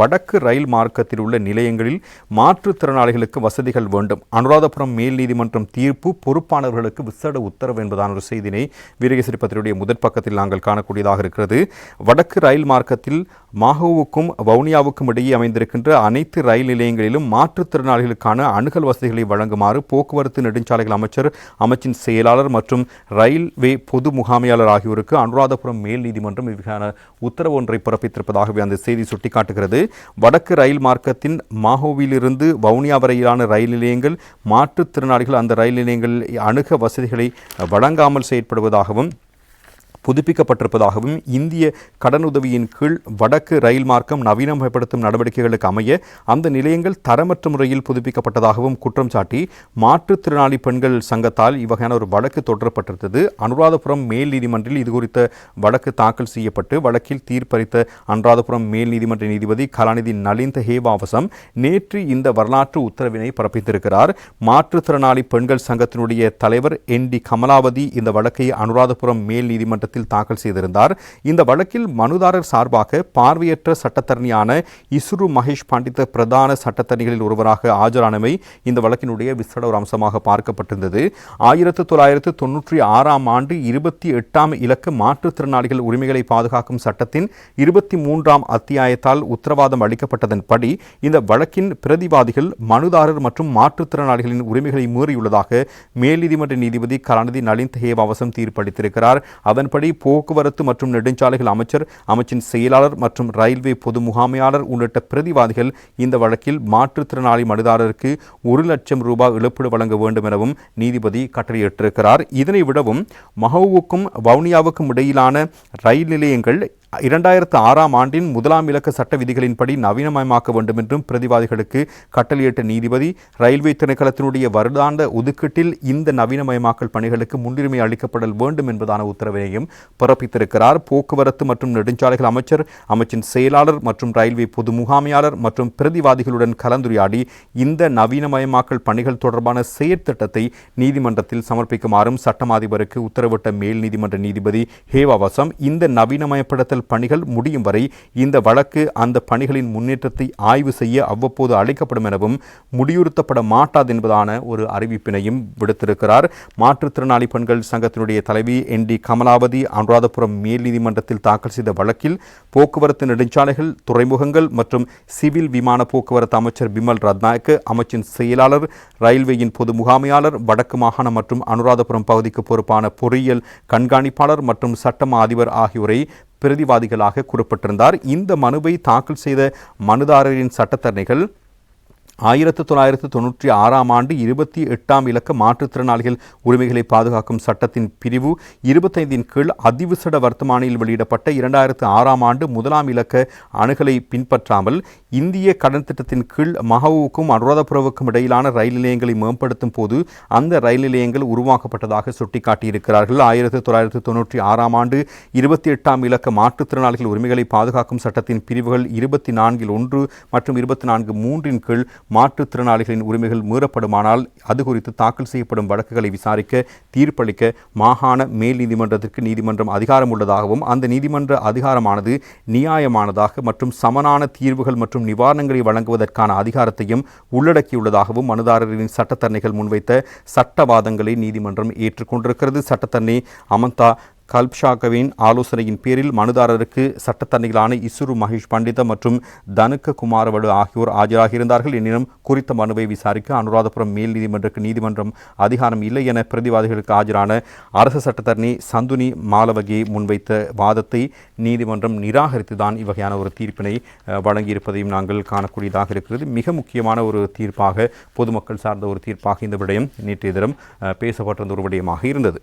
வடக்கு ரயில் மார்க்கத்தில் உள்ள நிலையங்களில் மாற்றுத்திறனாளிகளுக்கு வசதிகள் வேண்டும். அனுராதபுரம் மேல் நீதிமன்றம் தீர்ப்பு பொறுப்பானவர்களுக்கு விசேட உத்தரவு என்பதான ஒரு செய்தினை வீரகேசரி பத்திரிகையுடைய முதற் பக்கத்தில் நாங்கள் காணக்கூடியதாக இருக்கிறது. வடக்கு ரயில் மார்க்கத்தில் மாகோவுக்கும் வவுனியாவுக்கும் இடையே அமைந்திருக்கின்ற அனைத்து ரயில் நிலையங்களிலும் மாற்றுத்திறனாளிகளுக்கான அணுகல் வசதிகளை வழங்குமாறு போக்குவரத்து நெடுஞ்சாலைகள் அமைச்சர் அமைச்சின் செயலாளர் மற்றும் ரயில்வே பொது முகாமையாளர் ஆகியோருக்கு அனுராதபுரம் மேல் நீதிமன்றம் இவ்வாறான உத்தரவு ஒன்றை பிறப்பித்திருப்பதாகவே அந்த செய்தி சுட்டிக்காட்டுகிறது. வடக்கு ரயில் மார்க்கத்தின் மாஹோவிலிருந்து வவுனியா வரையிலான ரயில் நிலையங்கள் மாற்றுத்திறனாளிகள் அந்த ரயில் நிலையங்கள் அணுக வசதிகளை வழங்காமல் செயற்படுவதாகவும் புதுப்பிக்கப்பட்டிருப்பதாகவும் இந்திய கடனுதவியின் கீழ் வடக்கு ரயில் மார்க்கம் நவீனமயப்படுத்தும் நடவடிக்கைகளுக்கு அமைய அந்த நிலையங்கள் தரமற்ற முறையில் புதுப்பிக்கப்பட்டதாகவும் குற்றம் சாட்டி மாற்றுத்திறனாளி பெண்கள் சங்கத்தால் இவ்வகையான ஒரு வழக்கு தொடரப்பட்டிருந்தது. அனுராதபுரம் மேல் நீதிமன்றில் இது குறித்த வழக்கு தாக்கல் செய்யப்பட்டு வழக்கில் தீர்ப்பளித்த அனுராதபுரம் மேல் நீதிமன்ற நீதிபதி கலாநிதி நலிந்த ஹேவாவசம் நேற்று இந்த வரலாற்று உத்தரவினை பிறப்பித்திருக்கிறார். மாற்றுத்திறனாளி பெண்கள் சங்கத்தினுடைய தலைவர் என் டி கமலாவதி இந்த வழக்கை அனுராதபுரம் மேல் நீதிமன்றத்தில் நீதிமன்றத்தில் தாக்கல் செய்திருந்தார். இந்த வழக்கில் மனுதாரர் சார்பாக பார்வையற்ற சட்டத்தரணியான இசுரு மகேஷ் பண்டித பிரதான சட்டத்தரணிகளில் ஒருவராக ஆஜரானமை இந்த வழக்கினுடைய விசட ஒரு அம்சமாக பார்க்கப்பட்டிருந்தது. ஆயிரத்து தொள்ளாயிரத்து தொன்னூற்றி ஆறாம் ஆண்டு இருபத்தி எட்டாம் இலக்கு மாற்றுத்திறனாளிகள் உரிமைகளை பாதுகாக்கும் சட்டத்தின் இருபத்தி மூன்றாம் அத்தியாயத்தால் உத்தரவாதம் அளிக்கப்பட்டதன்படி இந்த வழக்கின் பிரதிவாதிகள் மனுதாரர் மற்றும் மாற்றுத்திறனாளிகளின் உரிமைகளை மீறியுள்ளதாக மேல்நீதிமன்ற நீதிபதி கலாநிதி நளின் ஹேவாவசம் தீர்ப்பளித்திருக்கிறார். அதன்படி போக்குவரத்து மற்றும் நெடுஞ்சாலைகள் அமைச்சர் அமைச்சின் செயலாளர் மற்றும் ரயில்வே பொது முகாமையாளர் உள்ளிட்ட பிரதிவாதிகள் இந்த வழக்கில் மாற்றுத்திறனாளி மனுதாரருக்கு ஒரு லட்சம் ரூபாய் இழப்பீடு வழங்க வேண்டும் எனவும் நீதிபதி கட்டளையிட்டிருக்கிறார். இதனை விடவும் மஹவுவுக்கும் வவுனியாவுக்கும் இடையிலான ரயில் நிலையங்கள் இரண்டாயிரத்து ஆறாம் ஆண்டின் முதலாம் இலக்க சட்ட விதிகளின்படி நவீனமயமாக்க வேண்டும் என்றும் பிரதிவாதிகளுக்கு கட்டளையிட்ட நீதிபதி ரயில்வே திணைக்களத்தினுடைய வருடாந்த ஒதுக்கீட்டில் இந்த நவீனமயமாக்கல் பணிகளுக்கு முன்னுரிமை அளிக்கப்படல் வேண்டும் என்பதான உத்தரவினையும் பிறப்பித்திருக்கிறார். போக்குவரத்து மற்றும் நெடுஞ்சாலைகள் அமைச்சர் அமைச்சின் செயலாளர் மற்றும் ரயில்வே பொது முகாமையாளர் மற்றும் பிரதிவாதிகளுடன் கலந்துரையாடி இந்த நவீனமயமாக்கல் பணிகள் தொடர்பான செயற்திட்டத்தை நீதிமன்றத்தில் சமர்ப்பிக்குமாறும் சட்டமாதிபருக்கு உத்தரவிட்ட மேல் நீதிமன்ற நீதிபதி ஹேவாவசம் இந்த நவீனமயப்படுத்தல் பணிகள் முடியும் வரை இந்த வழக்கு அந்த பணிகளின் முன்னேற்றத்தை ஆய்வு செய்ய அவ்வப்போது அழைக்கப்படும் எனவும் முடிவுறுத்தப்பட மாட்டாது என்பதான ஒரு அறிவிப்பினையும் விடுத்திருக்கிறார். மாற்றுத்திறனாளி பெண்கள் சங்கத்தினுடைய தலைவி என். டி. கமலாவதி அனுராதபுரம் மேல் நீதிமன்றத்தில் தாக்கல் செய்த வழக்கில் போக்குவரத்து நெடுஞ்சாலைகள் துறைமுகங்கள் மற்றும் சிவில் விமான போக்குவரத்து அமைச்சர் பிமல் ரத்நாயக்கு அமைச்சின் செயலாளர் ரயில்வேயின் பொது முகாமையாளர் வடக்கு மாகாணம் மற்றும் அனுராதபுரம் பகுதிக்கு பொறுப்பான பொறியியல் கண்காணிப்பாளர் மற்றும் சட்டமா அதிபர் ஆகியோரை பிரதிவாதிகளாக கூறப்பட்டிருந்தார். இந்த மனுவை தாக்கல் செய்த மனுதாரரின் சட்டத்தரணிகள் ஆயிரத்து தொள்ளாயிரத்து தொன்னூற்றி ஆறாம் ஆண்டு இருபத்தி எட்டாம் இலக்க மாற்றுத்திறனாளிகள் உரிமைகளை பாதுகாக்கும் சட்டத்தின் பிரிவு இருபத்தைந்தின் கீழ் அதிவிசட வர்த்தமானியில் வெளியிடப்பட்ட இரண்டாயிரத்து ஆறாம் ஆண்டு முதலாம் இலக்க அணுகலை பின்பற்றாமல் இந்திய கடன் திட்டத்தின் கீழ் மஹவுக்கும் அனுராதபுரவுக்கும் இடையிலான ரயில் நிலையங்களை மேம்படுத்தும் போது அந்த ரயில் நிலையங்கள் உருவாக்கப்பட்டதாக சுட்டிக்காட்டியிருக்கிறார்கள். ஆயிரத்து தொள்ளாயிரத்து தொன்னூற்றி ஆறாம் ஆண்டு இருபத்தி எட்டாம் இலக்க மாற்றுத்திறனாளிகள் உரிமைகளை பாதுகாக்கும் சட்டத்தின் பிரிவுகள் இருபத்தி நான்கில் ஒன்று மற்றும் இருபத்தி நான்கு மூன்றின் கீழ் மாற்றுத்திறனாளிகளின் உரிமைகள் மீறப்படுமானால் அது குறித்து தாக்கல் செய்யப்படும் வழக்குகளை விசாரிக்க தீர்ப்பளிக்க மாகாண மேல் நீதிமன்றத்திற்கு நீதிமன்றம் அதிகாரம் உள்ளதாகவும் அந்த நீதிமன்ற அதிகாரமானது நியாயமானதாக மற்றும் சமனான தீர்வுகள் மற்றும் நிவாரணங்களை வழங்குவதற்கான அதிகாரத்தையும் உள்ளடக்கியுள்ளதாகவும் மனுதாரரின் சட்டத்தரணிகள் முன்வைத்த சட்டவாதங்களை நீதிமன்றம் ஏற்றுக்கொண்டிருக்கிறது. சட்டத்தரணி அமந்தா கல்ப்ஷாகவின் ஆலோசனையின் பேரில் மனுதாரருக்கு சட்டத்தன்னிகளான இசுரு மகேஷ் பண்டித மற்றும் தனுக்க குமாரவடு ஆகியோர் ஆஜராகியிருந்தார்கள். எனினும் குறித்த மனுவை விசாரிக்க அனுராதபுரம் மேல் நீதிமன்றக்கு நீதிமன்றம் அதிகாரம் இல்லை என பிரதிவாதிகளுக்கு ஆஜரான அரசு சட்டத்தரணி சந்துனி மாலவகே முன்வைத்த வாதத்தை நீதிமன்றம் நிராகரித்துதான் இவ்வகையான ஒரு தீர்ப்பினை வழங்கியிருப்பதையும் நாங்கள் காணக்கூடியதாக இருக்கிறது. மிக முக்கியமான ஒரு தீர்ப்பாக பொதுமக்கள் சார்ந்த ஒரு தீர்ப்பாக இந்த விடயம் நேற்றைய தினம் பேசப்பட்டிருந்த ஒரு விடயமாக இருந்தது.